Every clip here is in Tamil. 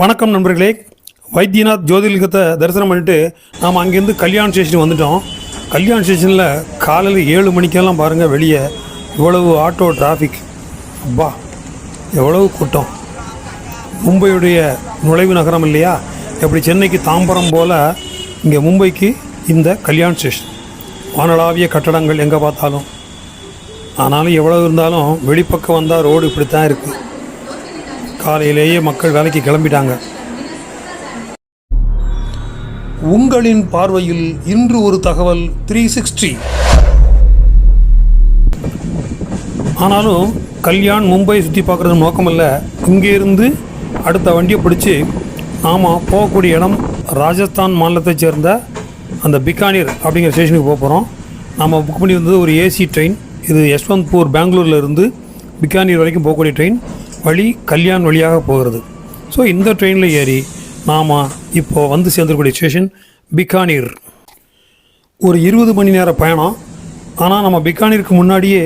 வணக்கம் நண்பர்களே. வைத்தியநாத் ஜோதிலிங்கத்தை தரிசனம் பண்ணிட்டு நாம் அங்கேருந்து கல்யாண் ஸ்டேஷன் வந்துட்டோம். கல்யாண் ஸ்டேஷனில் காலையில் ஏழு மணிக்கெல்லாம் பாருங்கள் வெளியே இவ்வளவு ஆட்டோ டிராஃபிக் அப்பா எவ்வளவு கூட்டம். மும்பையுடைய நுழைவு நகரம் இல்லையா? எப்படி சென்னைக்கு தாம்பரம் போல் இங்கே மும்பைக்கு இந்த கல்யாண் ஸ்டேஷன். வானளாவிய கட்டடங்கள் எங்கே பார்த்தாலும். ஆனாலும் எவ்வளவு இருந்தாலும் வெளிப்பக்கம் வந்தால் ரோடு இப்படி தான் இருக்குது காலையிலேயே மக்கள் வேலைக்கு கிளம்பிட்டாங்க. உங்களின் பார்வையில் இன்று ஒரு தகவல் த்ரீ சிக்ஸ்டி ஆனாலும் கல்யாண் மும்பை சுற்றி பார்க்குறது நோக்கமல்ல. இங்கேருந்து அடுத்த வண்டியை பிடிச்சி நாம் போகக்கூடிய இடம் ராஜஸ்தான் மாநிலத்தைச் சேர்ந்த அந்த பிகானீர் அப்படிங்கிற ஸ்டேஷனுக்கு போக போகிறோம் நாம் புக் பண்ணி வந்தது ஒரு ஏசி ட்ரெயின் இது யஷ்வந்த்பூர் பெங்களூரில் இருந்து பிகானீர் வரைக்கும் போகக்கூடிய ட்ரெயின் வழி கல்யாண் வழியாக போகிறது. ஸோ இந்த ட்ரெயினில் ஏறி நாம் இப்போது வந்து சேர்ந்துருக்கூடிய ஸ்டேஷன் பிகானீர். ஒரு இருபது மணி நேர பயணம். ஆனால் நம்ம பிகானீருக்கு முன்னாடியே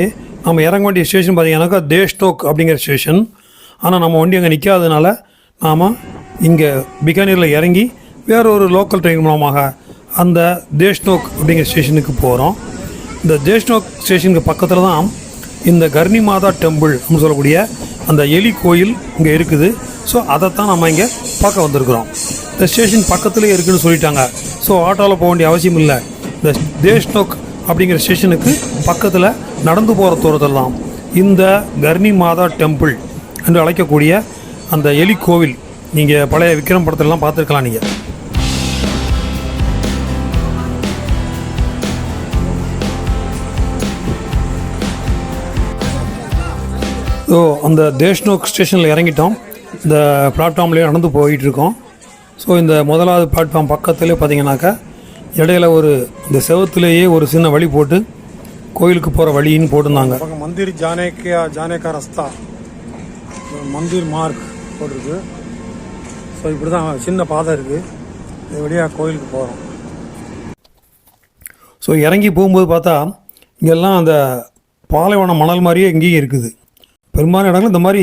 நம்ம இறங்க வேண்டிய ஸ்டேஷன் பார்த்தீங்கன்னாக்கா தேஷ்டோக் அப்படிங்கிற ஸ்டேஷன் ஆனால் நம்ம வண்டி அங்கே நிற்காததுனால நாம் இங்கே பிகானீரில் இறங்கி வேற ஒரு லோக்கல் ட்ரெயின் மூலமாக அந்த தேஷ்டோக் அப்படிங்கிற ஸ்டேஷனுக்கு போகிறோம் இந்த தேஷ்டோக் ஸ்டேஷனுக்கு பக்கத்தில் தான் இந்த கர்ணி மாதா டெம்பிள் அப்படின்னு சொல்லக்கூடிய அந்த எலி கோயில் இங்கே இருக்குது. ஸோ அதைத்தான் நம்ம இங்கே பார்க்க வந்திருக்கிறோம். இந்த ஸ்டேஷன் பக்கத்துலேயே இருக்குதுன்னு சொல்லிட்டாங்க. ஸோ ஆட்டோவில் போக வேண்டிய அவசியம் இல்லை. இந்த தேஷ்டோக் அப்படிங்கிற ஸ்டேஷனுக்கு பக்கத்தில் நடந்து போகிற தூரத்தில் தான் இந்த கர்ணி மாதா டெம்பிள் என்று அழைக்கக்கூடிய அந்த எலி கோவில். நீங்கள் பழைய விக்ரம் படத்துலலாம் பார்த்துருக்கலாம் நீங்கள் ஸோ அந்த தேஷ்னோக் ஸ்டேஷனில் இறங்கிட்டோம். இந்த பிளாட்ஃபார்ம்லேயே நடந்து போயிட்டு இருக்கோம் ஸோ இந்த முதலாவது பிளாட்ஃபார்ம் பக்கத்துலேயே பார்த்தீங்கன்னாக்கா இடையில ஒரு இந்த செவத்துலேயே ஒரு சின்ன வழி போட்டு கோயிலுக்கு போகிற வழின்னு போட்டிருந்தாங்க. மந்திர் ஜானே கே ஜானே கா ரஸ்தா மந்திர் மார்க் போட்டிருக்கு. ஸோ இப்படி தான் சின்ன பாதை இருக்குது இது வழியாக கோயிலுக்கு போகிறோம் ஸோ இறங்கி போகும்போது பார்த்தா இங்கெல்லாம் அந்த பாலைவன மணல் மாதிரியே இங்கேயும் இருக்குது. பெரும்பாலான இடங்கள் இந்த மாதிரி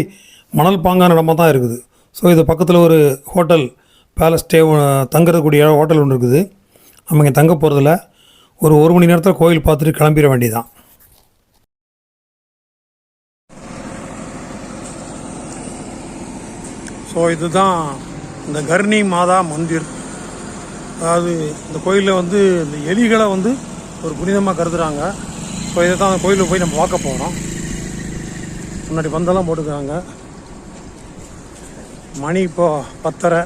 மணல் பாங்கான இடமா தான் இருக்குது. ஸோ இது பக்கத்தில் ஒரு ஹோட்டல் பேலஸ் ஸ்டே தங்குறதுக்கூடிய ஹோட்டல் ஒன்று இருக்குது. நம்ம இங்கே தங்க போகிறதில்ல ஒரு ஒரு மணி நேரத்தில் கோயில் பார்த்துட்டு கிளம்பிட வேண்டியதான் ஸோ இதுதான் இந்த கர்ணி மாதா மந்திர். அதாவது இந்த கோயிலில் வந்து இந்த எலிகளை வந்து ஒரு புனிதமாக கருதுகிறாங்க ஸோ இதை தான் அந்த கோயிலில் போய் நம்ம பார்க்க போகிறோம் முன்னாடி பந்தெல்லாம் போட்டுக்கிறாங்க. மணி இப்போ பத்தரை.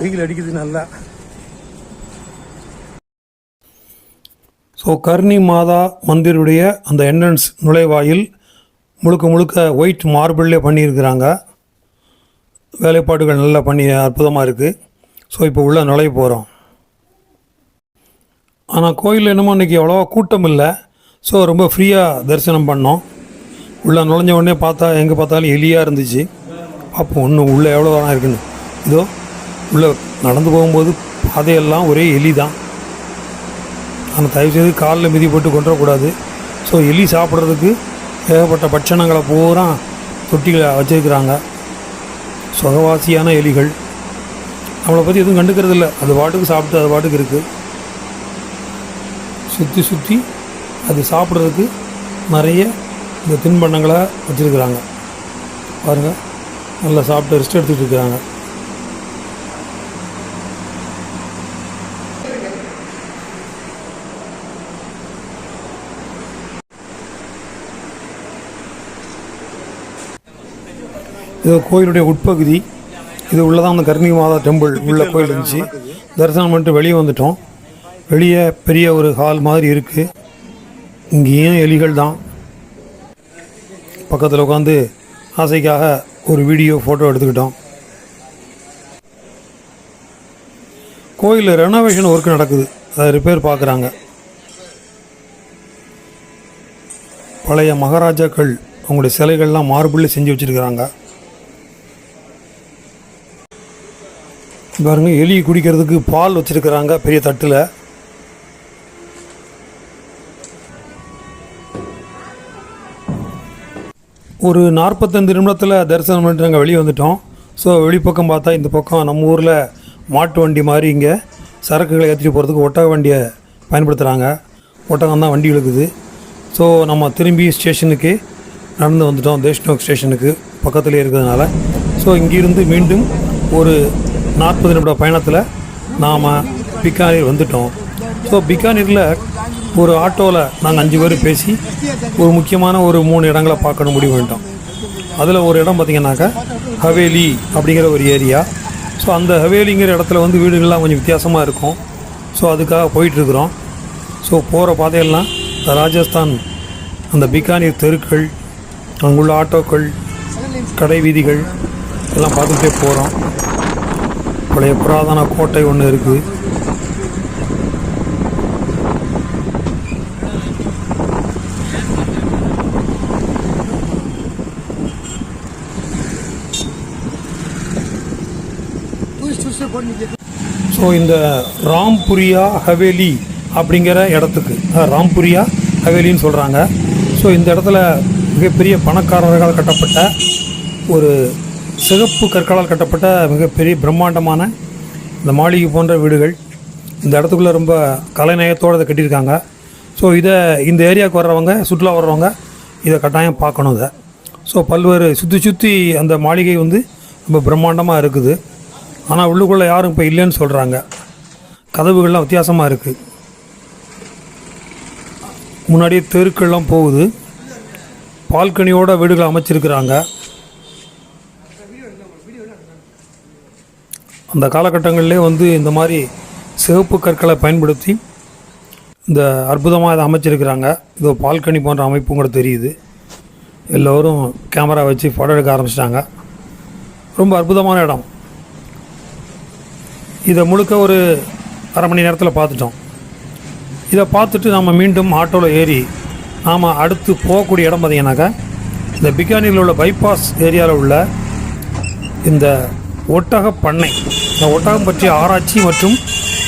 வெயில் அடிக்குது நல்லா. ஸோ கர்ணி மாதா மந்திருடைய அந்த என்ட்ரன்ஸ் நுழைவாயில் முழுக்க முழுக்க ஒயிட் மார்பிள்லே பண்ணியிருக்கிறாங்க. வேலைப்பாடுகள் நல்லா பண்ணி அற்புதமாக இருக்குது ஸோ இப்போ உள்ளே நுழைய போகிறோம் ஆனால் கோயிலில் என்னமோ இன்றைக்கி அவ்வளோவா கூட்டம் இல்லை. ஸோ ரொம்ப ஃப்ரீயாக தரிசனம் பண்ணோம். உள்ளே நுழைஞ்ச உடனே பார்த்தா எங்கே பார்த்தாலும் எலியாக இருந்துச்சு. பார்ப்போம் இன்னும் உள்ளே எவ்வளோ தான் இருக்குன்னு. இதோ உள்ளே நடந்து போகும்போது பாதையெல்லாம் ஒரே எலி தான். ஆனால் தயவுசெய்து காலில் மிதி போட்டு கொண்டுறக்கூடாது ஸோ எலி சாப்பிட்றதுக்கு ஏகப்பட்ட பட்சணங்களை பூரா தொட்டிகளை வச்சுருக்கிறாங்க. சுகவாசியான எலிகள். நம்மளை பற்றி எதுவும் கண்டுக்கிறது இல்லை அது பாட்டுக்கு சாப்பிட்டு அது பாட்டுக்கு இருக்குது சுற்றி சுற்றி அது சாப்பிட்றதுக்கு நிறைய இந்த தின்பண்டங்களை வச்சுருக்குறாங்க. பாருங்கள் நல்லா சாப்பிட்டு ரெஸ்ட் எடுத்துகிட்டு இருக்கிறாங்க இது கோயிலுடைய உட்பகுதி. இது உள்ளதான் அந்த கர்ணி மாதா டெம்பிள் உள்ள கோயில் இருந்துச்சு. தரிசனம் பண்ணிட்டு வெளியே வந்துட்டோம். வெளியே பெரிய ஒரு ஹால் மாதிரி இருக்குது இங்கேயும் எலிகள் தான் பக்கத்தில் உட்காந்து ஆசைக்காக ஒரு வீடியோ ஃபோட்டோ எடுத்துக்கிட்டோம். கோயிலில் ரெனோவேஷன் ஒர்க் நடக்குது. அதை ரிப்பேர் பார்க்குறாங்க பழைய மகாராஜாக்கள் அவங்களுடைய சிலைகள்லாம் மார்பிளில் செஞ்சு வச்சுருக்கிறாங்க. பாருங்கள் எலி குடிக்கிறதுக்கு பால் வச்சுருக்கிறாங்க பெரிய தட்டில். ஒரு நாற்பத்தஞ்சு நிமிடத்தில் தரிசனம் பண்ணிட்டு நாங்கள் வெளியே வந்துட்டோம். ஸோ வெளிப்பக்கம் பார்த்தா இந்த பக்கம் நம்ம ஊரில் மாட்டு வண்டி மாதிரி இங்கே சரக்குகளை ஏற்றிட்டு போகிறதுக்கு ஒட்டக வண்டியை பயன்படுத்துகிறாங்க ஒட்டகம் தான் வண்டி இழுக்குது. ஸோ நம்ம திரும்பி ஸ்டேஷனுக்கு நடந்து வந்துட்டோம். தேஷ்நோக் ஸ்டேஷனுக்கு பக்கத்துலேயே இருக்கிறதுனால. ஸோ இங்கிருந்து மீண்டும் ஒரு நாற்பது நிமிட பயணத்தில் நாம் பிக்கானீர் வந்துட்டோம். ஸோ பிக்கானீரில் ஒரு ஆட்டோவில் நாங்கள் அஞ்சு பேர் பேசி ஒரு முக்கியமான ஒரு மூணு இடங்களை பார்க்கணும் முடிவு பண்ணிட்டோம். அதில் ஒரு இடம் பார்த்திங்கனாக்கா ஹவேலி அப்படிங்கிற ஒரு ஏரியா. ஸோ அந்த ஹவேலிங்கிற இடத்துல வந்து வீடுகள்லாம் கொஞ்சம் வித்தியாசமாக இருக்கும். ஸோ அதுக்காக போயிட்டுருக்குறோம். ஸோ போகிற பாதையெல்லாம் இந்த ராஜஸ்தான் அந்த பிகானீர் தெருக்கள் அங்குள்ள ஆட்டோக்கள் கடை வீதிகள் எல்லாம் பார்த்துக்கிட்டே போகிறோம் பழைய புராதன கோட்டை ஒன்று இருக்குது ஸோ இந்த ராம்புரியா ஹவேலி அப்படிங்கிற இடத்துக்கு ராம்புரியா ஹவேலின்னு சொல்கிறாங்க ஸோ இந்த இடத்துல மிகப்பெரிய பணக்காரர்களால் கட்டப்பட்ட ஒரு சிகப்பு கற்களால் கட்டப்பட்ட மிகப்பெரிய பிரம்மாண்டமான இந்த மாளிகை போன்ற வீடுகள் இந்த இடத்துக்குள்ளே ரொம்ப கலைநயத்தோடு இதை கட்டியிருக்காங்க. ஸோ இதை இந்த ஏரியாவுக்கு வர்றவங்க சுற்றுலா வர்றவங்க இதை கட்டாயம் பார்க்கணும் இதை. ஸோ பல்வேறு சுற்றி சுற்றி அந்த மாளிகை வந்து ரொம்ப பிரம்மாண்டமாக இருக்குது. ஆனால் உள்ளுக்குள்ளே யாரும் இப்போ இல்லைன்னு சொல்கிறாங்க கதவுகள்லாம் வித்தியாசமாக இருக்குது முன்னாடியே தெருக்கள்லாம் போகுது. பால்கனியோட வீடுகளை அமைச்சிருக்கிறாங்க. அந்த காலகட்டங்களிலே வந்து இந்த மாதிரி சிவப்பு கற்களை பயன்படுத்தி இந்த அற்புதமாக இதை அமைச்சிருக்கிறாங்க. இது பால்கனி போன்ற அமைப்பும் கூட தெரியுது. எல்லோரும் கேமரா வச்சு ஃபோட்டோ எடுக்க ஆரம்பிச்சிட்டாங்க. ரொம்ப அற்புதமான இடம். இதை முழுக்க ஒரு அரை மணி நேரத்தில் பார்த்துட்டோம். இதை பார்த்துட்டு நாம் மீண்டும் ஆட்டோவில் ஏறி நாம் அடுத்து போகக்கூடிய இடம் பார்த்தீங்கன்னாக்கா இந்த பிகானியில் உள்ள பைபாஸ் ஏரியாவில் உள்ள இந்த ஒட்டக பண்ணை இந்த ஒட்டகம் பற்றிய ஆராய்ச்சி மற்றும்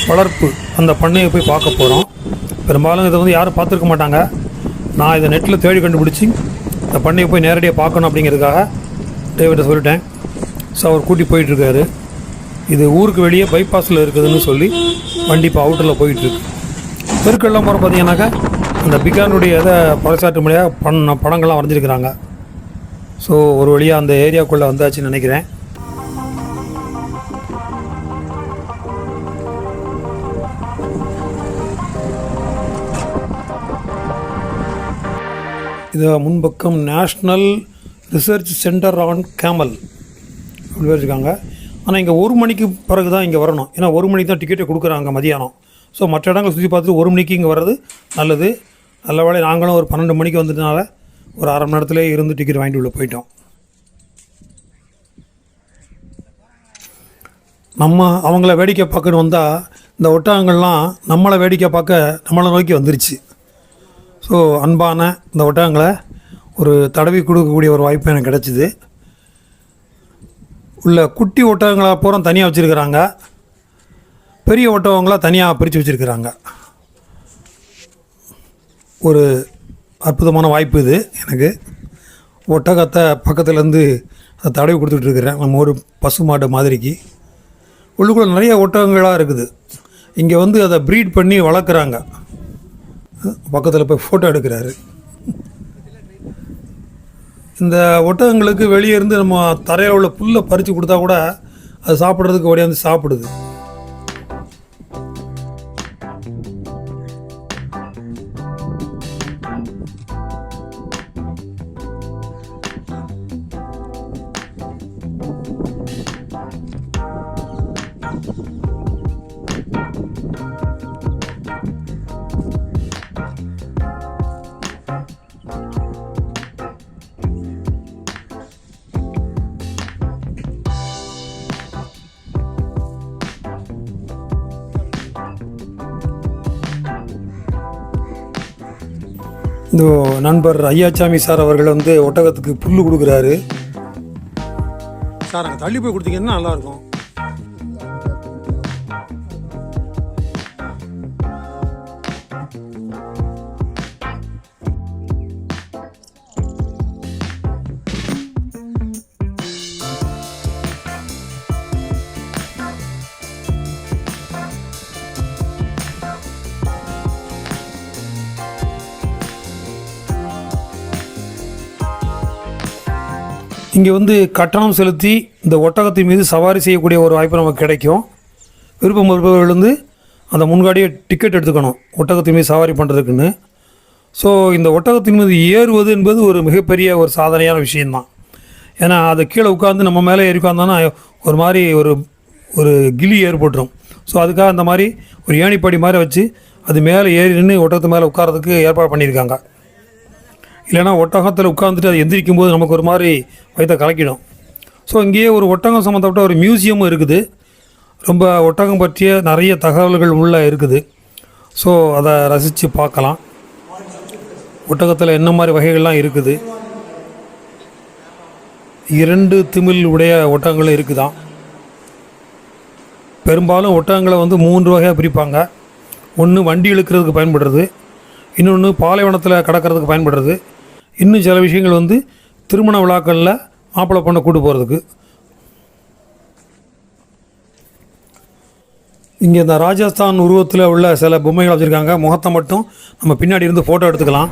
வளர்ப்பு அந்த பண்ணையை போய் பார்க்க போகிறோம் பெரும்பாலும் இதை வந்து யாரும் பார்த்துருக்க மாட்டாங்க. நான் இதை நெட்டில் தேடி கண்டுபிடிச்சி இந்த பண்ணையை போய் நேரடியாக பார்க்கணும் அப்படிங்கிறதுக்காக டேவிட்டை சொல்லிட்டேன். ஸோ அவர் கூட்டி போயிட்டுருக்காரு இது ஊருக்கு வெளியே பைபாஸில் இருக்குதுன்னு சொல்லி வண்டி இப்போ அவுட்டரில் போயிட்டுருக்கு. தெருக்கள்லாம் போகிற பார்த்தீங்கன்னாக்கா அந்த பிகானுடைய இதை பறைசாற்று மொழியாக பண்ண படங்கள்லாம் வரைஞ்சிருக்கிறாங்க. ஸோ ஒரு வழியாக அந்த ஏரியாக்குள்ளே வந்தாச்சுன்னு நினைக்கிறேன். இது முன்பக்கம் national research centre on camel அப்படி வச்சுருக்காங்க. ஆனால் இங்கே ஒரு மணிக்கு பிறகு தான் இங்கே வரணும். ஏன்னா ஒரு மணிக்கு தான் டிக்கெட்டை கொடுக்குறாங்க மதியானம். ஸோ மற்ற இடங்களை சுற்றி பார்த்துட்டு ஒரு மணிக்கு இங்கே வர்றது நல்லது. நல்ல வேலை நாங்களும் ஒரு பன்னெண்டு மணிக்கு வந்ததுனால ஒரு அரை மணி நேரத்துலேயே இருந்து டிக்கெட் வாங்கிட்டு உள்ள போயிட்டோம். நம்ம அவங்கள வேடிக்கை பார்க்கணும் வந்தால் இந்த ஒட்டகங்கள்லாம் நம்மளை வேடிக்கை பார்க்க நம்மளை நோக்கி வந்துருச்சு. ஸோ அன்பான இந்த ஒட்டகங்களை ஒரு தடவி கொடுக்கக்கூடிய ஒரு வாய்ப்பு எனக்கு கிடச்சிது. உள்ள குட்டி ஒட்டகங்களாக பூரா தனியாக வச்சுருக்கிறாங்க. பெரிய ஒட்டகங்களாக தனியாக பிரித்து வச்சுருக்கிறாங்க. ஒரு அற்புதமான வாய்ப்பு இது எனக்கு. ஒட்டகத்தை பக்கத்துலேருந்து அதை தடவி கொடுத்துட்ருக்குறேன் நம்ம ஒரு பசு மாடு மாதிரிக்கு. உள்ளுக்குள்ளே நிறைய ஒட்டகங்களாக இருக்குது. இங்கே வந்து அதை ப்ரீட் பண்ணி வளர்க்குறாங்க. பக்கத்தில் போய் ஃபோட்டோ எடுக்கிறாரு. இந்த ஒட்டகங்களுக்கு வெளியே இருந்து நம்ம தரையில் உள்ள புல்லை பறித்து கொடுத்தா கூட அது சாப்பிட்றதுக்கு ஓடியாந்து சாப்பிடுது. இந்த நண்பர் ஐயாச்சாமி சார் அவர்கள் வந்து ஒட்டகத்துக்கு புல் கொடுக்குறாரு. சார் அங்கே தள்ளி போய் கொடுத்தீங்கன்னா நல்லாயிருக்கும் இங்கே வந்து கட்டணம் செலுத்தி இந்த ஒட்டகத்தின் மீது சவாரி செய்யக்கூடிய ஒரு வாய்ப்பு நமக்கு கிடைக்கும். விருப்பம் இருப்பவர்கள் வந்து அந்த முன்காடியே டிக்கெட் எடுத்துக்கணும் ஒட்டகத்தின் மீது சவாரி பண்ணுறதுக்குன்னு ஸோ இந்த ஒட்டகத்தின் மீது ஏறுவது என்பது ஒரு மிகப்பெரிய ஒரு சாதனையான விஷயந்தான் ஏன்னா அதை கீழே உட்காந்து நம்ம மேலே ஏறி உட்காந்தோன்னா ஒரு மாதிரி ஒரு ஒரு கிளி ஏற்பட்டுரும். ஸோ அதுக்காக அந்த மாதிரி ஒரு ஏணிப்படி மாதிரி வச்சு அது மேலே ஏறி நின்று ஒட்டகத்து மேலே உட்காரதுக்கு ஏற்பாடு பண்ணியிருக்காங்க. இல்லைன்னா ஒட்டகத்தில் உட்காந்துட்டு அது எந்திரிக்கும் போது நமக்கு ஒரு மாதிரி வயத்தை கலக்கிடும். ஸோ இங்கேயே ஒரு ஒட்டகம் சம்மந்தப்பட்ட ஒரு மியூசியமும் இருக்குது. ரொம்ப ஒட்டகம் பற்றிய நிறைய தகவல்கள் உள்ளே இருக்குது. ஸோ அதை ரசித்து பார்க்கலாம். ஒட்டகத்தில் என்ன மாதிரி வகைகள்லாம் இருக்குது? இரண்டு திமிழ் உடைய ஒட்டகங்களும் இருக்குதான் பெரும்பாலும் ஒட்டகங்களை வந்து மூன்று வகையாக பிரிப்பாங்க. ஒன்று வண்டி இழுக்கிறதுக்கு பயன்படுறது. இன்னொன்று பாலைவனத்தில் கடக்கிறதுக்கு பயன்படுறது. இன்னும் சில விஷயங்கள் வந்து திருமண விழாக்களில் மாப்பிள்ளை பொண்ணை கூட்டு போகிறதுக்கு இங்கே இந்த ராஜஸ்தான் உருவத்தில் உள்ள சில பொம்மைகள் வச்சுருக்காங்க. முகத்தை மட்டும் நம்ம பின்னாடி இருந்து ஃபோட்டோ எடுத்துக்கலாம்.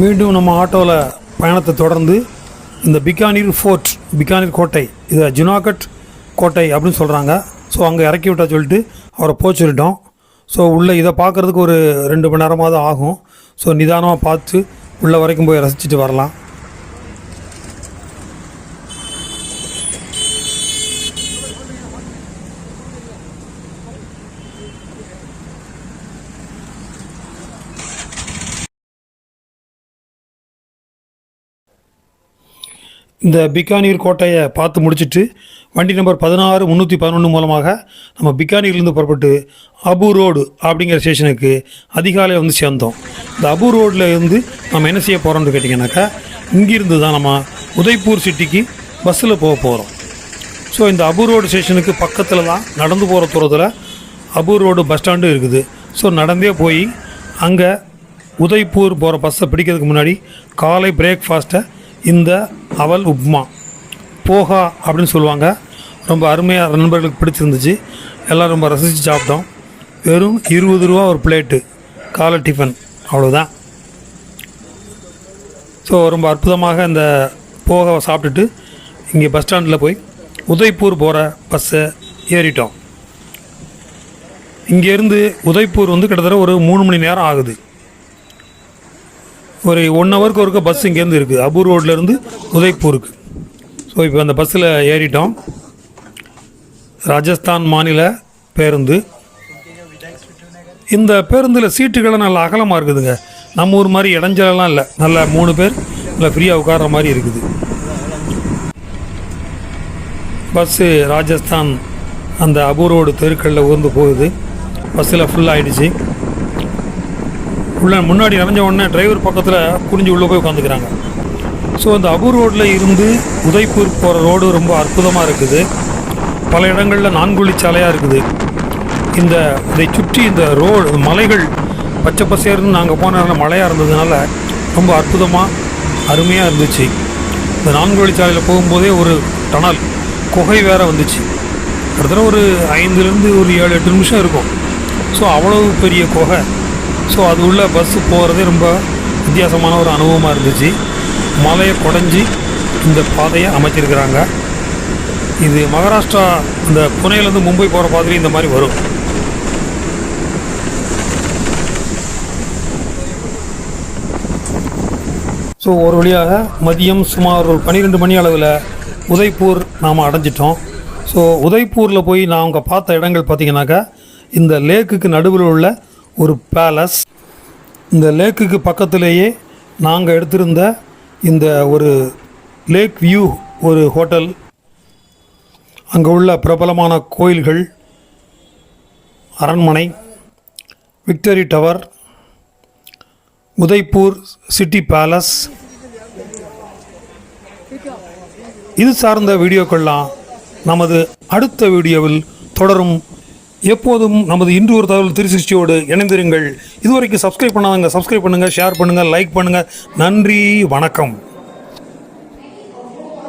மீண்டும் நம்ம ஆட்டோவில் பயணத்தை தொடர்ந்து இந்த பிகானீர் ஃபோர்ட் பிகானீர் கோட்டை இதை ஜுனாகட் கோட்டை அப்படின்னு சொல்கிறாங்க ஸோ அங்கே இறக்கி விட்டா சொல்லிட்டு அவரை போக சொல்லிட்டோம் ஸோ உள்ளே இதை பார்க்குறதுக்கு ஒரு ரெண்டு மணி நேரமாக தான் ஆகும். ஸோ நிதானமாக பார்த்து உள்ளே வரைக்கும் போய் ரசிச்சுட்டு வரலாம். இந்த பிக்கானீர் கோட்டையை பார்த்து முடிச்சுட்டு வண்டி நம்பர் பதினாறு முந்நூற்றி பதினொன்று மூலமாக நம்ம பிக்கானீர்லேருந்து புறப்பட்டு அபு ரோடு அப்படிங்கிற ஸ்டேஷனுக்கு அதிகாலை வந்து சேர்ந்தோம். இந்த அபு ரோட்டில் இருந்து நம்ம என்ன செய்ய போகிறோம்னு கேட்டிங்கனாக்கா இங்கிருந்து தான் நம்ம உதய்பூர் சிட்டிக்கு பஸ்ஸில் போக போகிறோம் ஸோ இந்த அபு ரோடு ஸ்டேஷனுக்கு பக்கத்தில் தான் நடந்து போகிற தூரத்தில் அபு ரோடு பஸ் ஸ்டாண்டும் இருக்குது. ஸோ நடந்தே போய் அங்கே உதய்பூர் போகிற பஸ்ஸை பிடிக்கிறதுக்கு முன்னாடி காலை பிரேக்ஃபாஸ்ட்டை இந்த அவல் உப்மா. போகா அப்படின்னு சொல்லுவாங்க. ரொம்ப அருமையாக நண்பர்களுக்கு பிடிச்சிருந்துச்சு. எல்லாம் ரொம்ப ரசித்து சாப்பிட்டோம். வெறும் இருபது ரூபா ஒரு பிளேட்டு. காலை டிஃபன். அவ்வளோதான் ஸோ ரொம்ப அற்புதமாக இந்த போகாவை சாப்பிட்டுட்டு இங்கே பஸ் ஸ்டாண்டில் போய் உதய்பூர் போகிற பஸ்ஸை ஏறிட்டோம். இங்கேருந்து உதய்பூர் வந்து கிட்டத்தட்ட ஒரு மூணு மணி நேரம் ஆகுது. ஒரு ஒன் ஹவருக்கு ஒருக்க பஸ் இங்கேருந்து இருக்குது அபூர் ரோட்லேருந்து உதய்பூருக்கு. ஸோ இப்போ அந்த பஸ்ஸில் ஏறிட்டோம். ராஜஸ்தான் மாநில பேருந்து. இந்த பேருந்தில் சீட்டுகளை நல்லா அகலமாக இருக்குதுங்க. நம்ம ஊர் மாதிரி இடைஞ்சலெல்லாம் இல்லை. நல்லா மூணு பேர் நல்லா ஃப்ரீயாக உட்கார்ற மாதிரி இருக்குது. பஸ்ஸு ராஜஸ்தான் அந்த அபூர் ரோடு தெருக்களில் ஊர்ந்து போகுது. பஸ்ஸில் ஃபுல்லாகிடுச்சு உள்ள முன்னாடி நிறைஞ்ச உடனே டிரைவர் பக்கத்தில் குனிஞ்சு உள்ளே போய் உட்காந்துக்கிறாங்க ஸோ அந்த அபூர் ரோட்டில் இருந்து உதய்பூர் போகிற ரோடு ரொம்ப அற்புதமாக இருக்குது. பல இடங்களில் நான்குழி சாலையாக இருக்குது. இந்த இதை சுற்றி இந்த ரோடு மலைகள் பச்சை பசேர்னு நாங்கள் போன மழையாக இருந்ததுனால ரொம்ப அற்புதமாக அருமையாக இருந்துச்சு. இந்த நான்கு வழிச்சாலையில் போகும்போதே ஒரு டனல் குகை வேற வந்துச்சு. கிட்டத்தட்ட ஒரு ஐந்துலேருந்து ஒரு ஏழு எட்டு நிமிஷம் இருக்கும். ஸோ அவ்வளவு பெரிய குகை. ஸோ அது உள்ள பஸ்ஸு போகிறதே ரொம்ப வித்தியாசமான ஒரு அனுபவமாக இருந்துச்சு. மலையை குடஞ்சி இந்த பாதையை அமைச்சிருக்கிறாங்க. இது மகாராஷ்டிரா இந்த புனேலேருந்து மும்பை போகிற பாதையில் இந்த மாதிரி வரும். ஸோ ஒரு வழியாக மதியம் சுமார் ஒரு பன்னிரெண்டு மணி அளவில் உதய்பூர் நாம் அடைஞ்சிட்டோம். ஸோ உதய்பூரில் போய் நான் அங்கே பார்த்த இடங்கள் பார்த்திங்கனாக்கா இந்த லேக்குக்கு நடுவில் உள்ள ஒரு பேலஸ் இந்த லேக்குக்கு பக்கத்திலேயே நாங்கள் எடுத்திருந்த இந்த ஒரு லேக் வியூ ஒரு ஹோட்டல் அங்கே உள்ள பிரபலமான கோயில்கள் அரண்மனை victory tower Udaipur city palace இது சார்ந்த வீடியோக்கள்லாம் நமது அடுத்த வீடியோவில் தொடரும் எப்போதும் நமது இன்று ஒரு தகவல் திருச்சியோடு இணைந்திருங்கள். இதுவரைக்கும் சப்ஸ்கிரைப் பண்ணாதவங்க சப்ஸ்கிரைப் பண்ணுங்கள் ஷேர் பண்ணுங்கள் லைக் பண்ணுங்கள் நன்றி வணக்கம்.